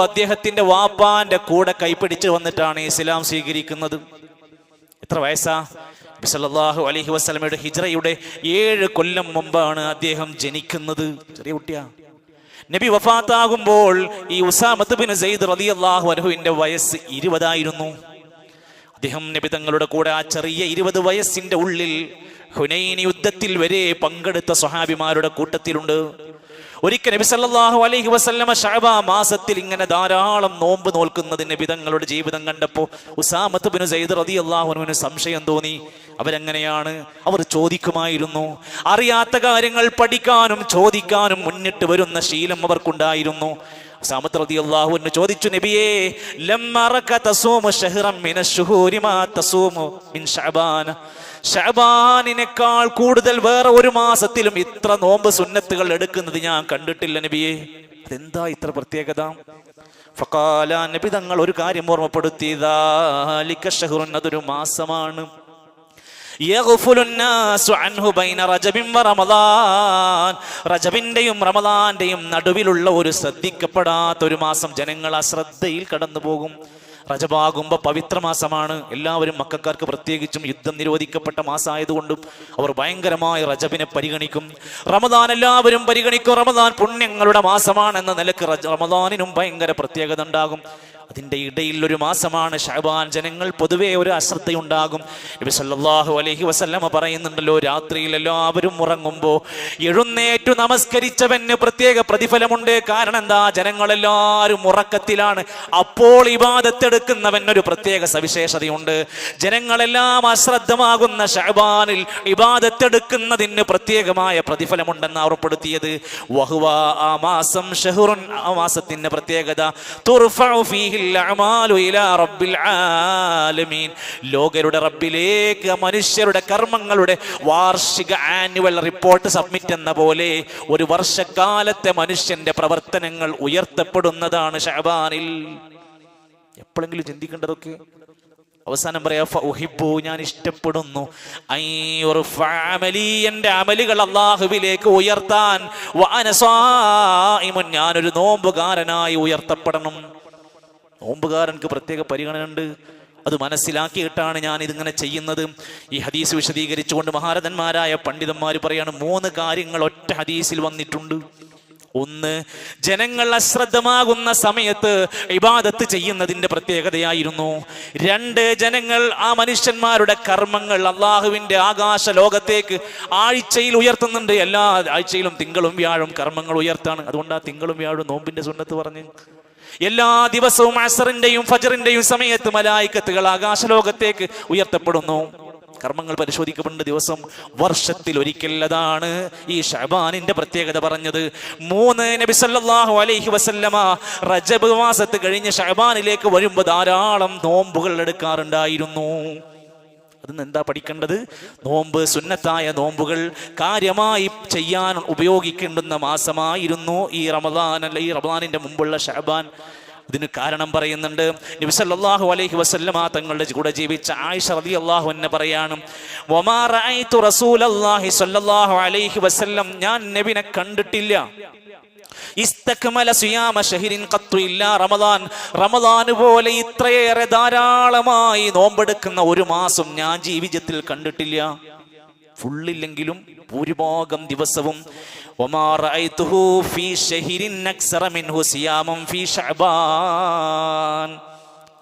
അദ്ദേഹത്തിന്റെ വാപ്പാന്റെ കൂടെ കൈപിടിച്ച് വന്നിട്ടാണ് ഇസ്ലാം സ്വീകരിക്കുന്നത്. എത്ര വയസ്സാ? നബി അലഹി വസല്ലമയുടെ ഹിജ്റയുടെ ഏഴ് കൊല്ലം മുമ്പാണ് അദ്ദേഹം ജനിക്കുന്നത്. ചെറിയ കുട്ടിയാ. നബി വഫാത്താകുമ്പോൾ ഈ ഉസാമത്ത് ബിൻ സെയ്ദ് റളിയല്ലാഹു അൻഹുവിന്റെ വയസ്സ് ഇരുപതായിരുന്നു. അദ്ദേഹം നബി തങ്ങളുടെ കൂടെ ആ ചെറിയ ഇരുപത് വയസ്സിന്റെ ഉള്ളിൽ ഹുനൈൻ യുദ്ധത്തിൽ വരെ പങ്കെടുത്ത സ്വഹാബിമാരുടെ കൂട്ടത്തിലുണ്ട്. ഒരിക്കൽ നബി സല്ലല്ലാഹു അലൈഹി വസല്ലമ ശഅബാ മാസത്തിൽ ഇങ്ങനെ ധാരാളം നോമ്പ് നോൽക്കുന്നത് വിധങ്ങളുടെ ജീവിതം കണ്ടപ്പോൾ ഉസാമത്ത് ബിൻ സയ്യിദ് റളിയല്ലാഹു അൻഹു സംശയം തോന്നി. അവരെങ്ങനെയാണ്? അവർ ചോദിക്കുമായിരുന്നു. അറിയാത്ത കാര്യങ്ങൾ പഠിക്കാനും ചോദിക്കാനും മുന്നിട്ട് വരുന്ന ശീലം അവർക്കുണ്ടായിരുന്നു. ചോദിച്ചു നബിയേ ഷബാനിനേക്കാൾ കൂടുതൽ വേറെ ഒരു മാസത്തിലും ഇത്ര നോമ്പ് സുന്നത്തുകൾ എടുക്കുന്നത് ഞാൻ കണ്ടിട്ടില്ല നബിയേ. അതെന്താ ഇത്ര പ്രത്യേകത? ഫഖാല നബി തങ്ങൾ ഒരു കാര്യം ഓർമ്മപ്പെടുത്തിയതാ ദാലിക ശഹ്റുൻ അതൊരു മാസമാണ്. റജബിന്റെയും റമദാന്റെയും നടുവിലുള്ള ഒരു ശ്രദ്ധിക്കപ്പെടാത്ത ഒരു മാസം ജനങ്ങൾ അശ്രദ്ധയിൽ കടന്നു പോകും റജബാകുമ്പോൾ പവിത്ര മാസമാണ്. എല്ലാവരും മക്കാർക്ക് പ്രത്യേകിച്ചും യുദ്ധം നിരോധിക്കപ്പെട്ട മാസമായതുകൊണ്ടും അവർ ഭയങ്കരമായി റജബിനെ പരിഗണിക്കും. റമദാൻ എല്ലാവരും പരിഗണിക്കും. റമദാൻ പുണ്യങ്ങളുടെ മാസമാണെന്ന നിലയ്ക്ക് റമദാനിനും ഭയങ്കര പ്രത്യേകത ഉണ്ടാകും. അതിന്റെ ഇടയിൽ ഒരു മാസമാണ് ഷഹബാൻ. ജനങ്ങൾ പൊതുവേ ഒരു അശ്രദ്ധയുണ്ടാകും. നബി സല്ലല്ലാഹു അലൈഹി വസല്ലമ പറയുന്നുണ്ടല്ലോ രാത്രിയിൽ എല്ലാവരും ഉറങ്ങുമ്പോൾ എഴുന്നേറ്റു നമസ്കരിച്ചവന് പ്രത്യേക പ്രതിഫലമുണ്ട്. കാരണം എന്താ? ജനങ്ങളെല്ലാവരും ഉറക്കത്തിലാണ്. അപ്പോൾ ഇബാദത്തെടുക്കുന്നവൻ ഒരു പ്രത്യേക സവിശേഷതയുണ്ട്. ജനങ്ങളെല്ലാം അശ്രദ്ധമാകുന്ന ഷഹബാനിൽ ഇബാദത്തെടുക്കുന്നതിന് പ്രത്യേകമായ പ്രതിഫലമുണ്ടെന്ന് ഓർപ്പെടുത്തിയത് വഹുവ ആ മാസം ഷെഹുറുൻ ആ മാസത്തിന്റെ പ്രത്യേകത. തുർഫഉ ലോകരുടെ റബ്ബിലേക്ക് മനുഷ്യരുടെ കർമ്മങ്ങളുടെ വാർഷിക ആനുവൽ റിപ്പോർട്ട് സബ്മിറ്റ് എന്ന പോലെ ഒരു വർഷക്കാലത്തെ മനുഷ്യന്റെ പ്രവർത്തനങ്ങൾ ഉയർത്തപ്പെടുന്നതാണ് ഷഹബാനിൽ എപ്പോഴെങ്കിലും ചിന്തിക്കേണ്ടതൊക്കെ? അവസാനം പറയാ ഞാൻ ഇഷ്ടപ്പെടുന്നു. എന്റെ അമലികൾ അള്ളാഹുവിലേക്ക് ഉയർത്താൻ. ഞാനൊരു നോമ്പുകാരനായി ഉയർത്തപ്പെടണം. നോമ്പുകാരൻക്ക് പ്രത്യേക പരിഗണന ഉണ്ട് അത് മനസ്സിലാക്കിയിട്ടാണ് ഞാൻ ഇതിങ്ങനെ ചെയ്യുന്നത്. ഈ ഹദീസ് വിശദീകരിച്ചുകൊണ്ട് മഹാരഥന്മാരായ പണ്ഡിതന്മാർ പറയാണ് മൂന്ന് കാര്യങ്ങൾ ഒറ്റ ഹദീസിൽ വന്നിട്ടുണ്ട്. ഒന്ന് ജനങ്ങൾ അശ്രദ്ധമാകുന്ന സമയത്ത് ഇബാദത്ത് ചെയ്യുന്നതിന്റെ പ്രത്യേകതയായിരുന്നു. രണ്ട് ജനങ്ങൾ ആ മനുഷ്യന്മാരുടെ കർമ്മങ്ങൾ അള്ളാഹുവിന്റെ ആകാശ ലോകത്തേക്ക് ആഴ്ചയിൽ ഉയർത്തുന്നുണ്ട്. എല്ലാ ആഴ്ചയിലും തിങ്കളും വ്യാഴും കർമ്മങ്ങൾ ഉയർത്താണ്. അതുകൊണ്ട് ആ തിങ്കളും വ്യാഴും നോമ്പിന്റെ സുന്നത്ത് പറഞ്ഞു എല്ലാ ദിവസവും അസറിന്റെയും ഫജറിന്റെയും സമയത്ത് മലായിക്കത്തുകൾ ആകാശലോകത്തേക്ക് ഉയർത്തപ്പെടുന്നു. കർമ്മങ്ങൾ പരിശോധിക്കപ്പെടുന്ന ദിവസം വർഷത്തിൽ ഒരിക്കൽ അതാണ് ഈ ഷബാനിന്റെ പ്രത്യേകത പറഞ്ഞത്. മൂന്ന് നബി സല്ലാഹു അലൈഹി വസല്ലമ റജബ് മാസത്ത് കഴിഞ്ഞ് ഷബാനിലേക്ക് വരുമ്പോൾ ധാരാളം നോമ്പുകൾ എടുക്കാറുണ്ടായിരുന്നു. അതിന് എന്താ പഠിക്കേണ്ടത്? നോമ്പ് സുന്നത്തായ നോമ്പുകൾ കാര്യമായി ചെയ്യാൻ ഉപയോഗിക്കേണ്ടുന്ന മാസമായിരുന്നു ഈ റമദാൻ അല്ല ഈ റമദാനിന്റെ മുമ്പുള്ള ഷഹബാൻ. ഇതിന് കാരണം പറയുന്നുണ്ട് നബിസല്ലാഹു അലൈഹി വസല്ലമ തങ്ങളുടെ കൂടെ ജീവിച്ച ആയിഷ റതി അള്ളാഹു എന്നെ പറയാണ് ഞാൻ നബിനെ കണ്ടിട്ടില്ല. ഇസ്തക്മല റമദാൻ. പോലെ ഇത്രയേറെ ധാരാളമായി നോമ്പെടുക്കുന്ന ഒരു മാസം ഞാൻ ജീവിതത്തിൽ കണ്ടിട്ടില്ല. ഫുള്ളില്ലെങ്കിലും ഭൂരിഭാഗം ദിവസവും.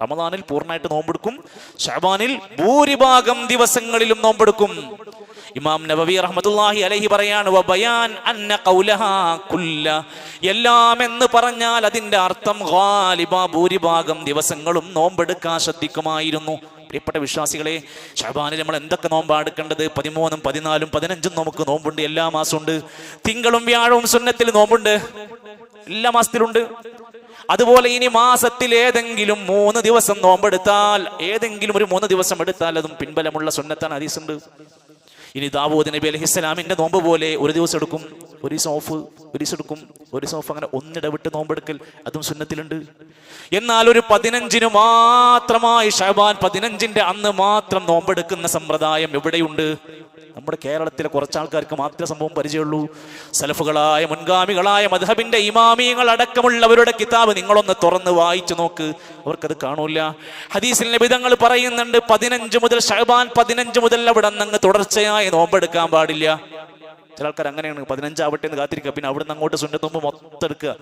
റമദാനിൽ പൂർണമായിട്ട് നോമ്പെടുക്കും. ഷഅബാനിൽ ഭൂരിഭാഗം ദിവസങ്ങളിലും നോമ്പെടുക്കും. ഇമാം നബവി റഹ്മത്തുള്ളാഹി അലൈഹി പറയാണ് വബയാൻ അന്ന കുല്ല. എല്ലാം എന്ന് പറഞ്ഞാൽ അതിന്റെ അർത്ഥം ഗാലിബ ഭൂരിഭാഗം ദിവസങ്ങളും നോമ്പെടുക്കാൻ ശ്രദ്ധിക്കുമായിരുന്നു. പ്രിയപ്പെട്ട വിശ്വാസികളെ ഷബാനിൽ നമ്മൾ എന്തൊക്കെ നോമ്പാടുക്കേണ്ടത് പതിമൂന്നും പതിനാലും പതിനഞ്ചും നമുക്ക് നോമ്പുണ്ട് എല്ലാ മാസവും ഉണ്ട് തിങ്കളും വ്യാഴവും സുന്നത്തിൽ നോമ്പുണ്ട്. എല്ലാ മാസത്തിലുണ്ട്. അതുപോലെ ഇനി മാസത്തിൽ ഏതെങ്കിലും മൂന്ന് ദിവസം നോമ്പെടുത്താൽ ഏതെങ്കിലും ഒരു മൂന്ന് ദിവസം എടുത്താൽ അതും പിൻബലമുള്ള സുന്നത്താണ് ഹദീസുണ്ട്. ഇനി ദാവൂദ് നബി അലഹി ഇസ്ലാമിന്റെ നോമ്പ് പോലെ ഒരു ദിവസം എടുക്കും ഒരു ദിവസം ഓഫ് ഒരു എടുക്കും ഒരു സോഫ് അങ്ങനെ ഒന്നിടവിട്ട് നോമ്പെടുക്കൽ അതും സുന്നത്തിലുണ്ട്. എന്നാൽ ഒരു പതിനഞ്ചിന് മാത്രമായി ഷഹബാൻ പതിനഞ്ചിന്റെ അന്ന് മാത്രം നോമ്പെടുക്കുന്ന സമ്പ്രദായം എവിടെയുണ്ട്? നമ്മുടെ കേരളത്തിലെ കുറച്ച് ആൾക്കാർക്ക് മാത്രമേ സംഭവം പരിചയമുള്ളൂ. സലഫുകളായ മുൻഗാമികളായ മധബിന്റെ ഇമാമിയങ്ങൾ അടക്കമുള്ളവരുടെ കിതാബ് നിങ്ങളൊന്ന് തുറന്ന് വായിച്ചു നോക്ക്. അവർക്കത് കാണൂല. ഹദീസിൽ വിധങ്ങൾ പറയുന്നുണ്ട് പതിനഞ്ച് മുതൽ ഷഹബാൻ പതിനഞ്ച് മുതൽ അവിടെ നിന്ന് തുടർച്ചയായി നോമ്പെടുക്കാൻ പാടില്ല. ചില ആൾക്കാർ അങ്ങനെയാണ് പതിനഞ്ചാവട്ടെ എന്ന് കാത്തിരിക്കുക. പിന്നെ അവിടെ നിന്ന് അങ്ങോട്ട് സുന്നത്ത് നോമ്പ് മൊത്തം എടുക്കുക.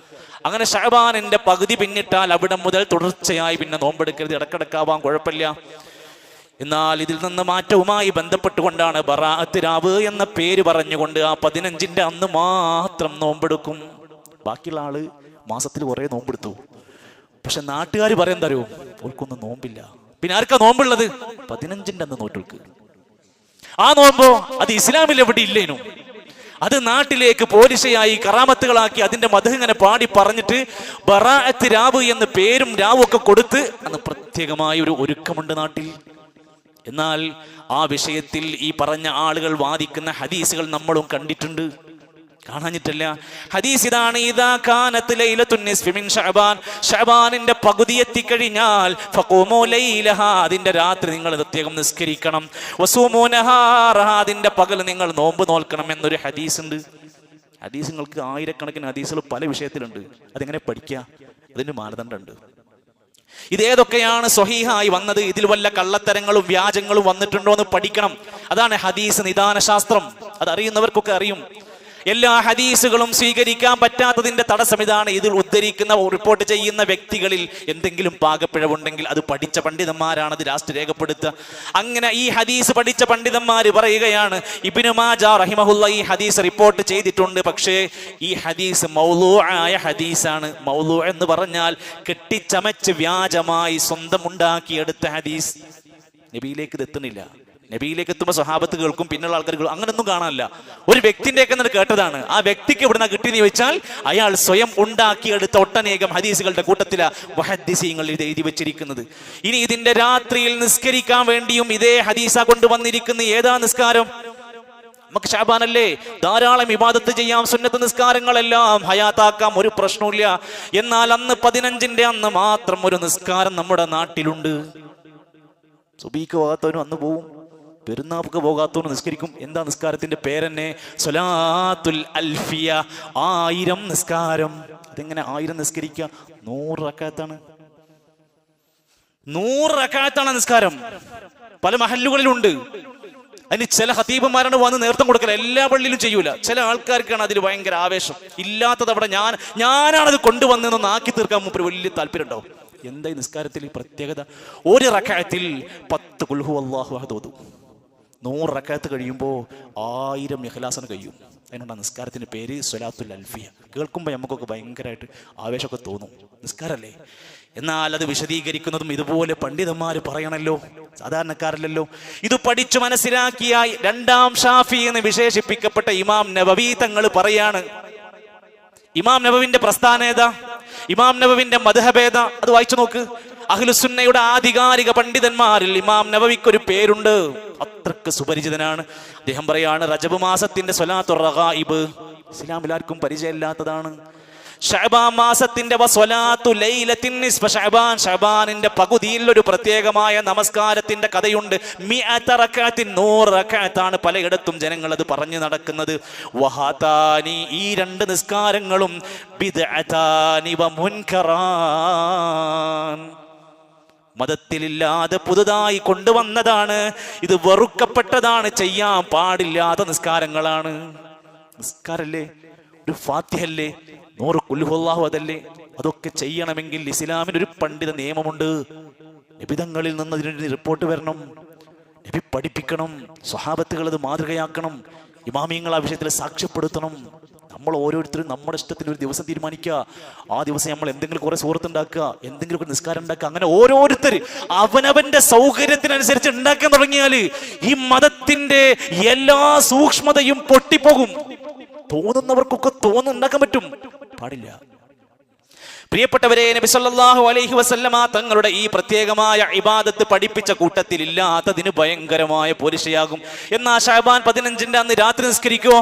അങ്ങനെ ഷഹബാനിന്റെ പകുതി പിന്നിട്ടാൽ അവിടെ മുതൽ തുടർച്ചയായി പിന്നെ നോമ്പെടുക്കരുത്. ഇടക്കിടക്കാവാൻ കുഴപ്പമില്ല. എന്നാൽ ഇതിൽ നിന്ന് മാറ്റവുമായി ബന്ധപ്പെട്ടുകൊണ്ടാണ് ബറാത്തിരാവ് എന്ന പേര് പറഞ്ഞുകൊണ്ട് ആ പതിനഞ്ചിന്റെ അന്ന് മാത്രം നോമ്പെടുക്കും. ബാക്കിയുള്ള ആൾ മാസത്തിൽ കുറെ നോമ്പെടുത്തു. പക്ഷെ നാട്ടുകാർ പറയാൻ തരുമോ ഓൾക്കൊന്നും നോമ്പില്ല. പിന്നെ ആർക്കാ നോമ്പുള്ളത്? പതിനഞ്ചിന്റെ അന്ന് നോട്ടുകൾക്ക് ആ നോമ്പോ അത് ഇസ്ലാമിൽ എവിടെ ഇല്ലേനു? അത് നാട്ടിലേക്ക് പോലീസയായി കറാമത്തുകളാക്കി അതിന്റെ മധു ഇങ്ങനെ പാടി പറഞ്ഞിട്ട് ബറാഅത്ത് രാവ് എന്ന പേരും രാവും ഒക്കെ കൊടുത്ത് അന്ന് പ്രത്യേകമായ ഒരു ഒരുക്കമുണ്ട് നാട്ടിൽ. എന്നാൽ ആ വിഷയത്തിൽ ഈ പറഞ്ഞ ആളുകൾ വാദിക്കുന്ന ഹദീസുകൾ നമ്മളും കണ്ടിട്ടുണ്ട്. കാണാഞ്ഞിട്ടില്ല. ഹദീസ് ഇതാണ് ഇതാ കാനത്ത് ലൈലത്തുൻ നിസ്ഫി മിൻ ശഅബാൻ ശഅബാനിന്റെ പകുതി എത്തിക്കഴിഞ്ഞാൽ ഫഖൂമു ലൈലഹ. അതിന്റെ രാത്രി നിങ്ങൾ പ്രത്യേകം നിസ്കരിക്കണം. വസൂമു നഹാറഹ. അതിന്റെ പകൽ നിങ്ങൾ നോമ്പ് നോൽക്കണം എന്നൊരു ഹദീസ് ഉണ്ട് ഹദീസ് നിങ്ങൾക്ക് ആയിരക്കണക്കിന് ഹദീസുകൾ പല വിഷയത്തിലുണ്ട്. അതെങ്ങനെ പഠിക്കുക അതിന് മാനദണ്ഡമുണ്ട്. ഇതേതൊക്കെയാണ് സ്വഹീഹായി വന്നത്? ഇതിൽ വല്ല കള്ളത്തരങ്ങളും വ്യാജങ്ങളും വന്നിട്ടുണ്ടോ എന്ന് പഠിക്കണം. അതാണ് ഹദീസ് നിദാന ശാസ്ത്രം അത് അറിയുന്നവർക്കൊക്കെ അറിയും. എല്ലാ ഹദീസുകളും സ്വീകരിക്കാൻ പറ്റാത്തതിന്റെ തടസ്സം ഇതാണ്. ഇതിൽ ഉദ്ധരിക്കുന്ന റിപ്പോർട്ട് ചെയ്യുന്ന വ്യക്തികളിൽ എന്തെങ്കിലും പാകപ്പിഴവുണ്ടെങ്കിൽ അത് പഠിച്ച പണ്ഡിതന്മാരാണ് അത് ലാസ്റ്റ് രേഖപ്പെടുത്തുക. അങ്ങനെ ഈ ഹദീസ് പഠിച്ച പണ്ഡിതന്മാർ പറയുകയാണ് ഇബിനുമാജ റഹിമഹുല്ല ഈ ഹദീസ് റിപ്പോർട്ട് ചെയ്തിട്ടുണ്ട്. പക്ഷേ ഈ ഹദീസ് മൗലൂ ആയ ഹദീസാണ്. മൗലൂ എന്ന് പറഞ്ഞാൽ കെട്ടിച്ചമച്ച് വ്യാജമായി സ്വന്തം ഉണ്ടാക്കിയെടുത്ത ഹദീസ്. നബിയിലേക്ക് ഇത് എത്തുന്നില്ല. നബിയിലേക്ക് എത്തുമ്പോൾ സ്വഹാബത്ത് കേൾക്കും പിന്നുള്ള ആൾക്കാർ കേൾക്കും. അങ്ങനൊന്നും കാണാനില്ല. ഒരു വ്യക്തിന്റെയൊക്കെ ഒക്കെ കേട്ടതാണ്. ആ വ്യക്തിക്ക് എവിടുന്ന കിട്ടിയെന്ന് ചോദിച്ചാൽ അയാൾ സ്വയം ഉണ്ടാക്കിയെടുത്ത ഒട്ടനേകം ഹദീസുകളുടെ കൂട്ടത്തില വഹദ്ദിസീങ്ങൾ ഇത് എഴുതി വെച്ചിരിക്കുന്നത്. ഇനി ഇതിന്റെ രാത്രിയിൽ നിസ്കരിക്കാൻ വേണ്ടിയും ഇതേ ഹദീസ കൊണ്ടുവന്നിരിക്കുന്ന ഏതാ നിസ്കാരം? നമുക്ക് ഷാബാനല്ലേ ധാരാളം ഇബാദത്ത് ചെയ്യാം സുന്നത്ത് നിസ്കാരങ്ങളെല്ലാം ഹയാത്താക്കാം ഒരു പ്രശ്നമില്ല എന്നാൽ അന്ന് പതിനഞ്ചിന്റെ അന്ന് മാത്രം ഒരു നിസ്കാരം നമ്മുടെ നാട്ടിലുണ്ട്. സുബീക്ക് ഭാഗത്തവനും അന്ന് പോവും. പെരുന്നാൾക്ക് പോകാത്തോണ് നിസ്കരിക്കും. എന്താ നിസ്കാരത്തിന്റെ പേരെന്നെ? സൊലാത്തുൽ അൽഫിയ. ആയിരം നിസ്കാരം. അതെങ്ങനെ ആയിരം നിസ്കരിക്കുക നൂറ് റക്കാത്താണ്. നൂറ് റക്കാത്താണ് നിസ്കാരം. പല മഹല്ലുകളിലുണ്ട്. അതിന് ചില ഹതീബന്മാരാണ് വന്ന് നേതൃത്വം കൊടുക്കല. എല്ലാ പള്ളിയിലും ചെയ്യൂല. ചില ആൾക്കാർക്കാണ് അതിൽ ഭയങ്കര ആവേശം. ഇല്ലാത്തത് അവിടെ ഞാൻ ഞാനാണത് കൊണ്ടുവന്നതെന്ന് ആക്കി തീർക്കാൻ മുമ്പ് വലിയ താല്പര്യം ഉണ്ടാവും എന്താ നിസ്കാരത്തിൽ പ്രത്യേകത? ഒരു റക്കായത്തിൽ പത്ത് കുൽഹു അള്ളാഹു അഹദ് നൂറ് കഴിയുമ്പോൾ ആയിരം ഇഖ്ലാസന് കഴിയും. അതിനുള്ള നിസ്കാരത്തിന്റെ പേര് സ്വലാത്തുൽ അൽഫിയ. കേൾക്കുമ്പോൾ നമുക്കൊക്കെ ഭയങ്കരമായിട്ട് ആവേശമൊക്കെ തോന്നും. നിസ്കാരമല്ലേ എന്നാൽ അത് വിശദീകരിക്കുന്നതും ഇതുപോലെ പണ്ഡിതന്മാർ പറയണല്ലോ. സാധാരണക്കാരല്ലല്ലോ. ഇത് പഠിച്ചു മനസ്സിലാക്കിയ രണ്ടാം ഷാഫി എന്ന് വിശേഷിപ്പിക്കപ്പെട്ട ഇമാം നബവി തങ്ങൾ പറയാണ്. ഇമാം നബവിന്റെ പ്രസ്ഥാനേത ഇമാം നബവിന്റെ മധുഹബേദ അത് വായിച്ചു നോക്ക്. അഖിലുസുന്നയുടെ ആധികാരിക പണ്ഡിതന്മാരിൽ ഇമാം നബവിക്ക് ഒരു പേരുണ്ട്. അത്രയ്ക്ക് സുപരിചിതനാണ്. അദ്ദേഹം പറയാണ് റജബ് മാസത്തിന്റെ സ്വലാത്തു റഗായിബ്. ഇസ്ലാമിൽ ആർക്കും പരിചയമില്ലാത്തതാണ്. ഷഅബാൻ മാസത്തിന്റെ ഷഅബാനിന്റെ പകുതിയിൽ ഒരു പ്രത്യേകമായ നമസ്കാരത്തിന്റെ കഥയുണ്ട്. റകഅത്താണ് പലയിടത്തും ജനങ്ങൾ അത് പറഞ്ഞു നടക്കുന്നത്. വഹാതാനി ഈ രണ്ട് നിസ്കാരങ്ങളും ബിദ്അതാനി വ മുൻകറാൻ. മതത്തിലില്ലാതെ പുതുതായി കൊണ്ടുവന്നതാണ്. ഇത് വെറുക്കപ്പെട്ടതാണ് ചെയ്യാൻ പാടില്ലാത്ത നിസ്കാരങ്ങളാണ്. നിസ്കാരല്ലേ? ഒരു ഫാത്തിഹല്ലേ? നൂറ് കുല്ലുഹുല്ലാഹു അതല്ലേ? അതൊക്കെ ചെയ്യണമെങ്കിൽ ഇസ്ലാമിന് ഒരു പണ്ഡിത നിയമമുണ്ട്. നിബിതങ്ങളിൽ നിന്ന് അതിനൊരു റിപ്പോർട്ട് വരണം. നബി പഠിപ്പിക്കണം. സ്വഹാബത്തുകൾ അത് മാതൃകയാക്കണം. ഇമാമിയങ്ങൾ ആ വിഷയത്തിൽ സാക്ഷ്യപ്പെടുത്തണം. നമ്മൾ ഓരോരുത്തരും നമ്മുടെ ഇഷ്ടത്തിന് ഒരു ദിവസം തീരുമാനിക്കുക. ആ ദിവസം നമ്മൾ എന്തെങ്കിലും കുറെ സുഹൃത്ത് ഉണ്ടാക്കുക എന്തെങ്കിലും ഒരു നിസ്കാരം ഉണ്ടാക്കുക അങ്ങനെ ഓരോരുത്തർ അവനവന്റെ സൗകര്യത്തിനനുസരിച്ച് ഉണ്ടാക്കാൻ തുടങ്ങിയാൽ ഈ മതത്തിന്റെ എല്ലാ സൂക്ഷ്മതയും പൊട്ടിപ്പോകും. തോന്നുന്നവർക്കൊക്കെ തോന്നുന്നുണ്ടാക്കാൻ പറ്റും. പാടില്ല. പ്രിയപ്പെട്ടവരെ നബി സല്ലല്ലാഹു അലൈഹി വസല്ലമ തങ്ങളുടെ ഈ പ്രത്യേകമായ ഇബാദത്ത് പഠിപ്പിച്ച കൂട്ടത്തിൽ ഇല്ലാത്തതിന് ഭയങ്കരമായ പോലീശയാകും എന്നാ ഷാബാൻ പതിനഞ്ചിന്റെ അന്ന് രാത്രി നിസ്കരിക്കോ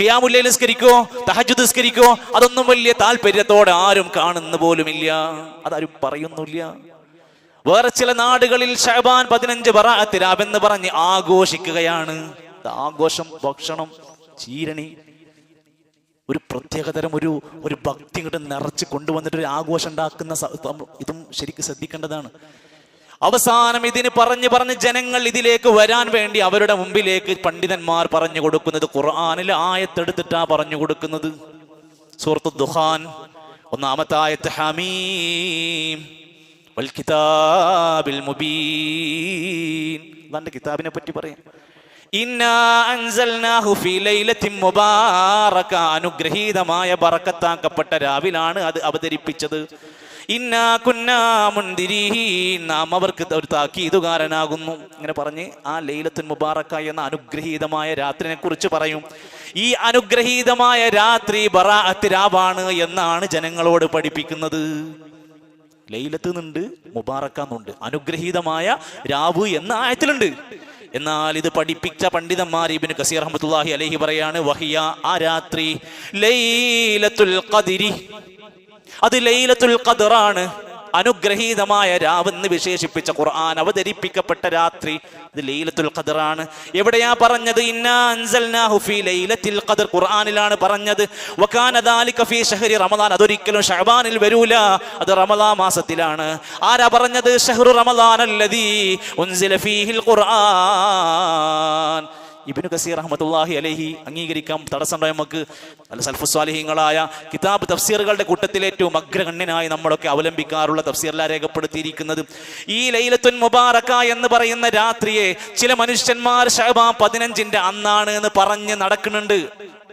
ഖിയാമുല്ലയിൽ നിസ്കരിക്കോ? തഹജു നിസ്കരിക്കോ? അതൊന്നും വലിയ താല്പര്യത്തോടെ ആരും കാണുന്ന പോലുമില്ല. അതാരും പറയുന്നില്ല വേറെ ചില നാടുകളിൽ ഷഹബാൻ പതിനഞ്ച് ബറാഅത്തിരാബ് എന്ന് പറഞ്ഞ് ആഘോഷിക്കുകയാണ്. ആഘോഷം ഭക്ഷണം ചീരണി ഒരു പ്രത്യേകതരം ഒരു ഒരു ഭക്തി ഇങ്ങോട്ട് നിറച്ച് കൊണ്ടുവന്നിട്ട് ഒരു ആഘോഷം ഉണ്ടാക്കുന്ന ഇതും ശരിക്കും ശ്രദ്ധിക്കേണ്ടതാണ്. അവസാനം ഇതിന് പറഞ്ഞു പറഞ്ഞ് ജനങ്ങൾ ഇതിലേക്ക് വരാൻ വേണ്ടി അവരുടെ മുമ്പിലേക്ക് പണ്ഡിതന്മാർ പറഞ്ഞു കൊടുക്കുന്നത് ഖുർആാനിൽ ആയത്തെടുത്തിട്ടാ പറഞ്ഞു കൊടുക്കുന്നത്. സൂറത്ത് ദുഹാൻ ഒന്നാമത്തെ ആയത്ത് ഹമീം കിതാബിൽ മുബീൻ. അതാണ്ട് കിതാബിനെ പറ്റി പറയാം. അനുഗ്രഹീതമായ ബറക്കത്താക്കപ്പെട്ട രാവിലാണ് അത് അവതരിപ്പിച്ചത്. ഇന്നാ കുന്നാ മുൻദിരീൻ നാം അവർക്ക് ഒരു താക്കീതുകാരനാകുന്നു. ഇങ്ങനെ പറഞ്ഞ് ആ ലൈലത്തുൽ മുബാറക്ക എന്ന അനുഗ്രഹീതമായ രാത്രിനെ കുറിച്ച് പറയും. ഈ അനുഗ്രഹീതമായ രാത്രി ബറാഅത്ത് രാവാണ് എന്നാണ് ജനങ്ങളോട് പഠിപ്പിക്കുന്നത്. ലൈലത്ത് നിന്നുണ്ട് മുബാറക്കാന്നുണ്ട്. അനുഗ്രഹീതമായ രാവ് എന്ന ആയത്തിലുണ്ട്. എന്നാൽ ഇത് പഠിപ്പിച്ച പണ്ഡിതന്മാർ ഇബിന് കസീർ അഹമ്മത്തുല്ലാഹി അലഹി പറയാണ് വഹിയ ആ രാത്രി ലൈലത്തുൽ അത് ലൈലത്തുൽ ഖദറാണ്. അനുഗ്രഹീതമായ രാവെന്ന് വിശേഷിപ്പിച്ച ഖുർആൻ അവതരിപ്പിക്കപ്പെട്ട രാത്രി ഇത് ലൈലത്തുൽ ഖദറാണ്. എവിടെയാ പറഞ്ഞത്? ലൈലത്തിൽ ഖദർ. ഖുർആനിലാണ് പറഞ്ഞത്. ഫീ ഷഹ്രി റമദാൻ. അതൊരിക്കലും ഷഅബാനിൽ വരൂല. അത് റമദാൻ മാസത്തിലാണ്. ആരാ പറഞ്ഞത്? ഷഹ്റു റമദാൻ അല്ലദീ ഉൻസില ഫീഹിൽ ഖുർആൻ. ഇബിനു കസീർ റഹ്മത്തുള്ളാഹി അലഹി അംഗീകരിക്കാം. തടസ്സമുണ്ടോ നമുക്ക്? നല്ല സൽഫുസ്വാലിഹിങ്ങളായ കിതാബ് തഫ്സീറുകളുടെ കൂട്ടത്തിൽ ഏറ്റവും അഗ്രഗണ്യനായി നമ്മളൊക്കെ അവലംബിക്കാറുള്ള തഫ്സീറിലാ രേഖപ്പെടുത്തിയിരിക്കുന്നത്. ഈ ലൈലത്തുൻ മുബാറക്ക എന്ന് പറയുന്ന രാത്രിയെ ചില മനുഷ്യന്മാർ ഷഹബാ പതിനഞ്ചിന്റെ അന്നാണ് എന്ന് പറഞ്ഞ് നടക്കുന്നുണ്ട്.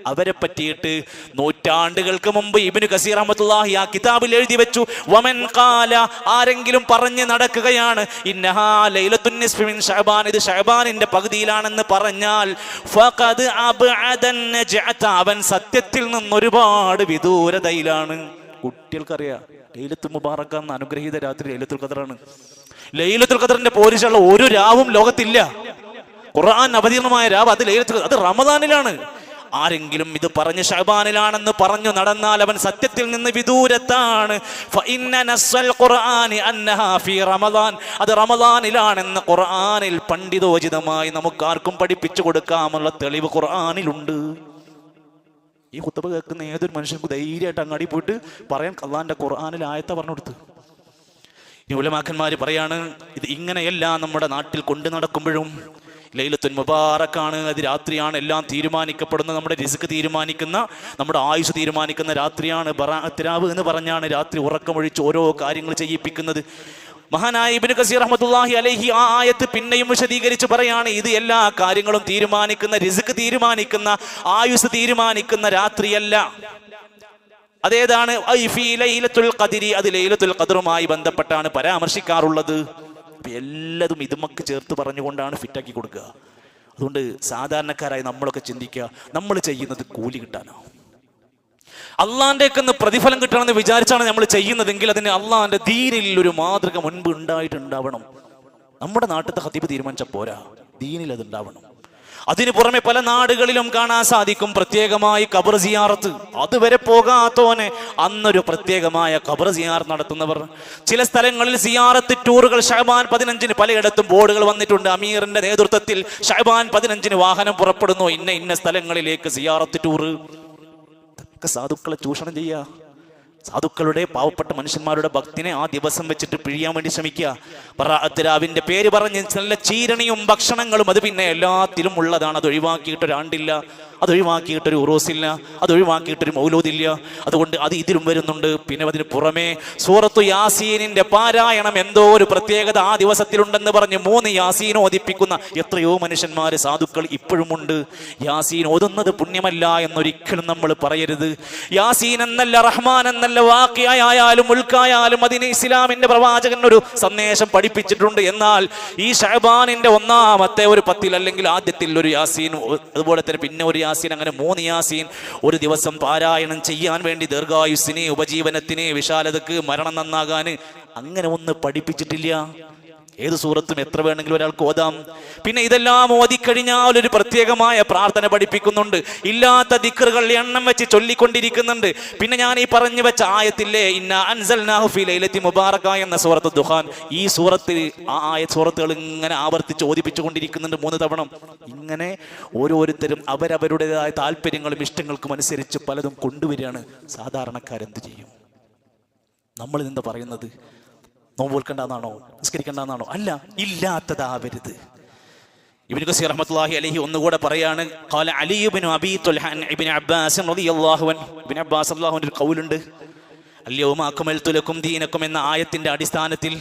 അവരെ പറ്റിയിട്ട് നൂറ്റാണ്ടുകൾക്ക് മുമ്പ് ഇബിനു കസീർ അഹമ്മത്തുല്ലാഹി ആ കിതാബിൽ എഴുതി വെച്ചു. വമൻ കാല ആരെങ്കിലും പറഞ്ഞ് നടക്കുകയാണ്. ഇത് ഷഹബാനിന്റെ പകുതിയിലാണെന്ന് പറഞ്ഞാൽ അവൻ സത്യത്തിൽ നിന്ന് ഒരുപാട് വിദൂരതയിലാണ്. കുട്ടികൾക്കറിയാം ലൈലത്തുൽ മുബാറക്ക അനുഗ്രഹീത രാത്രി ലൈലത്തുൽ ഖദറാണ്. ലൈലത്തുൽ ഖദറിന്റെ പോലീസുള്ള ഒരു രാവും ലോകത്തില്ല. ഖുർആൻ അവതീർണമായ രാവ് അത് ലൈലത്തുൽ അത് റമദാനിലാണ്. ആരെങ്കിലും ഇത് പറഞ്ഞ് ഷഹബാനിലാണെന്ന് പറഞ്ഞു നടന്നാൽ അവൻ സത്യത്തിൽ നിന്ന് വിദൂരത്താണ്. അത് റമദാനിലാണെന്ന് ഖുർആാനിൽ പണ്ഡിതോചിതമായി നമുക്കാർക്കും പഠിപ്പിച്ചു കൊടുക്കാമുള്ള തെളിവ് ഖുർആാനിലുണ്ട്. ഈ കുത്തബ് കേൾക്കുന്ന ഏതൊരു മനുഷ്യർക്ക് ധൈര്യമായിട്ട് അങ്ങാടി പോയിട്ട് പറയാൻ കള്ളാന്റെ ഖുർആാനിൽ ആയത്ത പറഞ്ഞു കൊടുത്ത് ഈ ഉലമാക്കന്മാർ പറയാണ് ഇത് ഇങ്ങനെയല്ല നമ്മുടെ നാട്ടിൽ കൊണ്ടു നടക്കുമ്പോഴും ലൈലത്തുൻ മുബാറക്കാണ്. അത് രാത്രിയാണ് എല്ലാം തീരുമാനിക്കപ്പെടുന്നത്. നമ്മുടെ റിസ്ക് തീരുമാനിക്കുന്ന നമ്മുടെ ആയുസ് തീരുമാനിക്കുന്ന രാത്രിയാണ് ബറാത്തിരാവ് എന്ന് പറഞ്ഞാണ് രാത്രി ഉറക്കമൊഴിച്ച് ഓരോ കാര്യങ്ങൾ ചെയ്യിപ്പിക്കുന്നത്. മഹാനായ ഇബ്നു കസീർ റഹ്മത്തുള്ളാഹി അലഹി ആ ആയത്ത് പിന്നെയും വിശദീകരിച്ച് പറയാണ് ഇത് എല്ലാ കാര്യങ്ങളും തീരുമാനിക്കുന്ന റിസ്ക് തീരുമാനിക്കുന്ന ആയുസ് തീരുമാനിക്കുന്ന രാത്രിയല്ല. അതേതാണ് ലൈലത്തുൽ അത് ലൈലത്തുൽ ഖദറുമായി ബന്ധപ്പെട്ടാണ് പരാമർശിക്കാറുള്ളത്. അപ്പൊ എല്ലാതും ഇതുമൊക്കെ ചേർത്ത് പറഞ്ഞുകൊണ്ടാണ് ഫിറ്റാക്കി കൊടുക്കുക. അതുകൊണ്ട് സാധാരണക്കാരായി നമ്മളൊക്കെ ചിന്തിക്കുക നമ്മൾ ചെയ്യുന്നത് കൂലി കിട്ടാനോ? അള്ളാന്റെ ഒക്കെ പ്രതിഫലം കിട്ടണമെന്ന് വിചാരിച്ചാണ് നമ്മൾ ചെയ്യുന്നതെങ്കിൽ അതിന് അള്ളാന്റെ ദീനിൽ ഒരു മാതൃക മുൻപ് ഉണ്ടായിട്ടുണ്ടാവണം. നമ്മുടെ നാട്ടിലത്തെ ഹത്തീബ് തീരുമാനിച്ച പോരാ ദീനിൽ അത് ഉണ്ടാവണം. അതിനു പുറമെ പല നാടുകളിലും കാണാൻ സാധിക്കും പ്രത്യേകമായി കബർ സിയാറത്ത്. അതുവരെ പോകാത്തോനെ അന്നൊരു പ്രത്യേകമായ കബർ സിയാർ നടത്തുന്നവർ. ചില സ്ഥലങ്ങളിൽ സിയാറത്ത് ടൂറുകൾ ഷഹബാൻ പതിനഞ്ചിന് പലയിടത്തും ബോർഡുകൾ വന്നിട്ടുണ്ട്. അമീറിന്റെ നേതൃത്വത്തിൽ ഷഹബാൻ പതിനഞ്ചിന് വാഹനം പുറപ്പെടുന്നു. ഇന്ന ഇന്ന സ്ഥലങ്ങളിലേക്ക് സിയാറത്ത് ടൂറ്. സാധുക്കളെ ചൂഷണം ചെയ്യുക സാധുക്കളുടെ പാവപ്പെട്ട മനുഷ്യന്മാരുടെ ഭക്തിനെ ആ ദിവസം വെച്ചിട്ട് പിഴിയാൻ വേണ്ടി ശ്രമിക്കുക. പറഞ്ഞ പേര് പറഞ്ഞ് നല്ല ചീരണിയും ഭക്ഷണങ്ങളും അത് പിന്നെ എല്ലാത്തിലും ഉള്ളതാണ്. അത് ഒഴിവാക്കിയിട്ട് ഒരാണ്ടില്ല. അത് ഒഴിവാക്കിയിട്ടൊരു ഉറോസില്ല അത് ഒഴിവാക്കിയിട്ടൊരു മൗലോദില്ല. അതുകൊണ്ട് അത് ഇതിലും വരുന്നുണ്ട്. പിന്നെ അതിന് പുറമെ സൂറത്തു യാസീനിന്റെ പാരായണം എന്തോ ഒരു പ്രത്യേകത ആ ദിവസത്തിലുണ്ടെന്ന് പറഞ്ഞ് മൂന്ന് യാസീൻ ഓതിപ്പിക്കുന്ന എത്രയോ മനുഷ്യന്മാര് സാധുക്കൾ ഇപ്പോഴുമുണ്ട്. യാസീൻ ഓതുന്നത് പുണ്യമല്ല എന്നൊരിക്കലും നമ്മൾ പറയരുത്. യാസീൻ എന്നല്ല റഹ്മാൻ എന്നല്ല വാക്കിയായാലും ഉൾക്കായാലും അതിന് ഇസ്ലാമിന്റെ പ്രവാചകൻ ഒരു സന്ദേശം പഠിപ്പിച്ചിട്ടുണ്ട്. എന്നാൽ ഈ ഷഹബാനിന്റെ ഒന്നാമത്തെ ഒരു പത്തിൽ അല്ലെങ്കിൽ ആദ്യത്തിൽ ഒരു യാസീൻ അതുപോലെ തന്നെ പിന്നെ ഒരു യാസീൻ അങ്ങനെ മൂന്ന് യാസീൻ ഒരു ദിവസം പാരായണം ചെയ്യാൻ വേണ്ടി ദീർഘായുസിനെ ഉപജീവനത്തിന് വിശാലതക്ക് മരണം നന്നാകാൻ അങ്ങനെ ഒന്ന് പഠിപ്പിച്ചിട്ടില്ല. ഏത് സൂറത്തും എത്ര വേണമെങ്കിലും ഒരാൾക്ക് ഓതാം. പിന്നെ ഇതെല്ലാം ഓതിക്കഴിഞ്ഞാൽ ഒരു പ്രത്യേകമായ പ്രാർത്ഥന പഠിപ്പിക്കുന്നുണ്ട്. ഇല്ലാത്ത ദിക്കറുകൾ എണ്ണം വെച്ച് ചൊല്ലിക്കൊണ്ടിരിക്കുന്നുണ്ട്. പിന്നെ ഞാൻ ഈ പറഞ്ഞു വെച്ച ആയത്തില്ലേ ഇന്ന ലൈലത്തി മുബാറക എന്ന സൂറത്ത് ദുഹാൻ. ഈ സൂറത്തിൽ ആയ സൂറത്തുകൾ ഇങ്ങനെ ആവർത്തിച്ച് ഓതിപ്പിച്ചുകൊണ്ടിരിക്കുന്നുണ്ട് മൂന്ന് തവണ. ഇങ്ങനെ ഓരോരുത്തരും അവരവരുടേതായ താല്പര്യങ്ങളും ഇഷ്ടങ്ങൾക്കും അനുസരിച്ച് പലതും കൊണ്ടുവരികയാണ് സാധാരണക്കാരെന്ത് ചെയ്യും? നമ്മൾ ഇതെന്താ പറയുന്നത്? നോമ്പ് വിൽക്കണ്ടെന്നാണോ നിസ്കരിക്കേണ്ടെന്നാണോ അല്ല ഇല്ലാത്തതാവരുത്. ഇബിൻ കസീർ റഹ്മത്തുള്ളാഹി അലൈഹി ഒന്നുകൂടെ പറയാണ് ഖാല അലി ഇബ്നു അബ്ബാസ് റളിയല്ലാഹു ഇബ്നു അബ്ബാസ് ഖൗലുണ്ട് അക്മൽതു ലക്കും ദീനക്കും എന്ന ആയത്തിന്റെ അടിസ്ഥാനത്തിൽ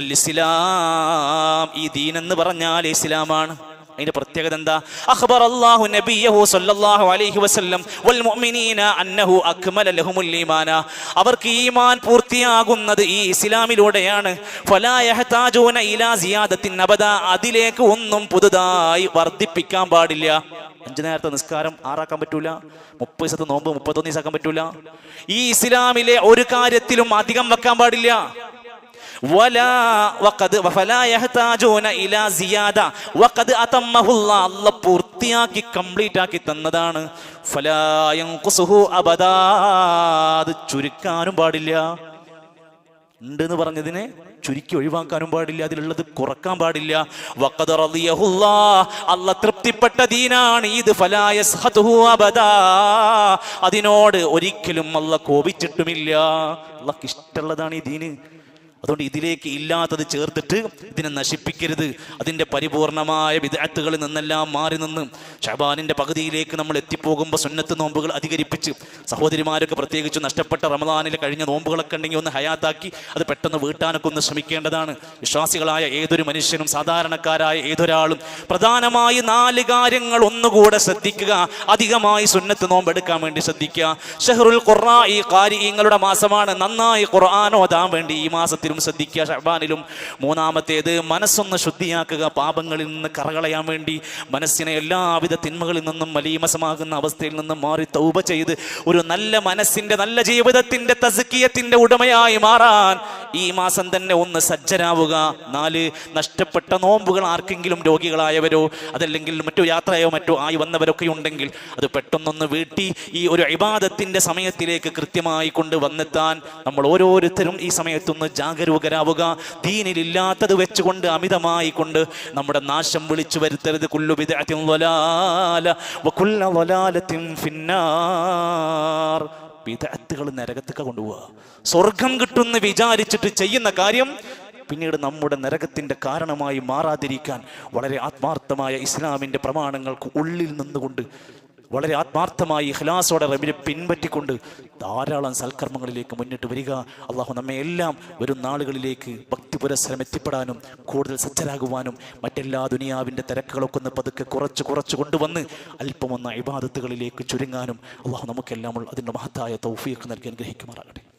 അൽ ഇസ്ലാം ഈ ദീൻ എന്ന് പറഞ്ഞാൽ ഇസ്ലാമാണ്. അതിന്റെ പ്രത്യേകത എന്താ? അഖ്ബർ അല്ലാഹു നബിയഹു സല്ലല്ലാഹു അലൈഹി വസല്ലം വൽ മുഅ്മിനീന അന്നഹു അക്മല ലഹുമുൽ ഈമാന. അവർക്ക് ഈമാൻ പൂർത്തിയാകുന്നത് ഈ ഇസ്ലാമിലൂടെയാണ്. ഫലാ യഹ്താജൂന ഇലാ സിയാദത്തിൻ അബദ. അതിലേക്ക് ഒന്നും പുതുതായി വർദ്ധിപ്പിക്കാൻ പാടില്ല. അഞ്ചു നേരത്തെ നിസ്കാരം ആറാക്കാൻ പറ്റൂല. മുപ്പത് ദിവസത്തെ നോമ്പ് മുപ്പത്തൊന്ന് ദിവസമാക്കാൻ പറ്റൂല. ഈ ഇസ്ലാമിലെ ഒരു കാര്യത്തിലും അധികം വെക്കാൻ പാടില്ല. അല്ല പൂർത്തിയാക്കി കംപ്ലീറ്റ് ആക്കി തന്നതാണ് അത് ചുരുക്കാനും പാടില്ല. ഉണ്ടെന്ന് പറഞ്ഞതിനെ ചുരുക്കി ഒഴിവാക്കാനും പാടില്ല. അതിലുള്ളത് കുറയ്ക്കാൻ പാടില്ല. അല്ല തൃപ്തിപ്പെട്ട ദീനാണ് ഇത്. അതിനോട് ഒരിക്കലും അല്ല കോപിച്ചിട്ടുമില്ല. അള്ളക്ക് ഇഷ്ടമുള്ളതാണ് ഈ ദീന്. അതുകൊണ്ട് ഇതിലേക്ക് ഇല്ലാത്തത് ചേർത്തിട്ട് ഇതിനെ നശിപ്പിക്കരുത്. അതിന്റെ പരിപൂർണമായ വിദഗ്ധകളിൽ നിന്നെല്ലാം മാറി നിന്ന് ഷബാനിന്റെ പകുതിയിലേക്ക് നമ്മൾ എത്തിപ്പോകുമ്പോൾ സുന്നത്ത് നോമ്പുകൾ അധികരിപ്പിച്ച് സഹോദരിമാരൊക്കെ പ്രത്യേകിച്ച് നഷ്ടപ്പെട്ട റമദാനിൽ കഴിഞ്ഞ നോമ്പുകളൊക്കെ ഉണ്ടെങ്കിൽ ഒന്ന് ഹയാത്താക്കി അത് പെട്ടെന്ന് വീട്ടാനൊക്കെ ഒന്ന് ശ്രമിക്കേണ്ടതാണ്. വിശ്വാസികളായ ഏതൊരു മനുഷ്യനും സാധാരണക്കാരായ ഏതൊരാളും പ്രധാനമായി നാല് കാര്യങ്ങൾ ഒന്നുകൂടെ ശ്രദ്ധിക്കുക. അധികമായി സുന്നത്ത് നോമ്പെടുക്കാൻ വേണ്ടി ശ്രദ്ധിക്കുക. ഷെഹറുൽ ഖുറാ ഈ കാര്യങ്ങളുടെ മാസമാണ്. നന്നായി ഖുർആാനോ ഓതാൻ വേണ്ടി ഈ മാസത്തിലും ശ്രദ്ധിക്കുക ഷഹബാനിലും മൂന്നാമത്തേത് മനസ്സൊന്ന് ശുദ്ധിയാക്കുക പാപങ്ങളിൽ നിന്ന് കറകളയാൻ വേണ്ടി മനസ്സിനെ എല്ലാവിധ തിന്മകളിൽ നിന്നും മലീമസമാകുന്ന അവസ്ഥയിൽ നിന്നും മാറി തൗബ ചെയ്ത് ഒരു നല്ല മനസ്സിന്റെ നല്ല ജീവിതത്തിന്റെ തസ്കിയത്തിന്റെ ഉടമയായി മാറാൻ ഈ മാസം തന്നെ ഒന്ന് സജ്ജരാവുക. നാല് നഷ്ടപ്പെട്ട നോമ്പുകൾ ആർക്കെങ്കിലും രോഗികളായവരോ അതല്ലെങ്കിൽ മറ്റു യാത്രയോ മറ്റോ ആയി വന്നവരൊക്കെ ഉണ്ടെങ്കിൽ അത് പെട്ടെന്നൊന്ന് വീട്ടി ഈ ഒരു ഇബാദത്തിന്റെ സമയത്തിലേക്ക് കൃത്യമായി കൊണ്ട് വന്നെത്താൻ നമ്മൾ ഓരോരുത്തരും ഈ സമയത്തൊന്ന് ജാഗരൂകരാവുക. ദീനിലില്ലാത്തത് വെച്ചുകൊണ്ട് അമിതമായി കൊണ്ട് നമ്മുടെ നാശം വിളിച്ചു വരുത്തരുത്. കുല്ലു ഫിന്നാർ. വിദഗ്ധകൾ നരകത്തൊക്കെ കൊണ്ടുപോവുക സ്വർഗം കിട്ടുമെന്ന് വിചാരിച്ചിട്ട് ചെയ്യുന്ന കാര്യം പിന്നീട് നമ്മുടെ നരകത്തിന്റെ കാരണമായി മാറാതിരിക്കാൻ വളരെ ആത്മാർത്ഥമായ ഇസ്ലാമിന്റെ പ്രമാണങ്ങൾക്ക് ഉള്ളിൽ നിന്നുകൊണ്ട് വളരെ ആത്മാർത്ഥമായി ഇഖ്ലാസോടെ റബിനെ പിൻപറ്റിക്കൊണ്ട് ധാരാളം സൽക്കർമ്മങ്ങളിലേക്ക് മുന്നിട്ട് വരിക. അള്ളാഹു നമ്മെ എല്ലാം വരും നാളുകളിലേക്ക് ഭക്തി പുരസ്സരം എത്തിപ്പെടാനും കൂടുതൽ സജ്ജരാകുവാനും മറ്റെല്ലാ ദുനിയാവിന്റെ തിരക്കുകളൊക്കെ ഒന്ന് പതുക്കെ കുറച്ച് കുറച്ച് കൊണ്ടുവന്ന് അല്പമൊന്ന് ഇബാദത്തുകളിലേക്ക് ചുരുങ്ങാനും അള്ളാഹു നമുക്കെല്ലാം അതിന്റെ മഹത്തായ തൗഫീഖ് നൽകി അനുഗ്രഹിക്കുമാറാകട്ടെ.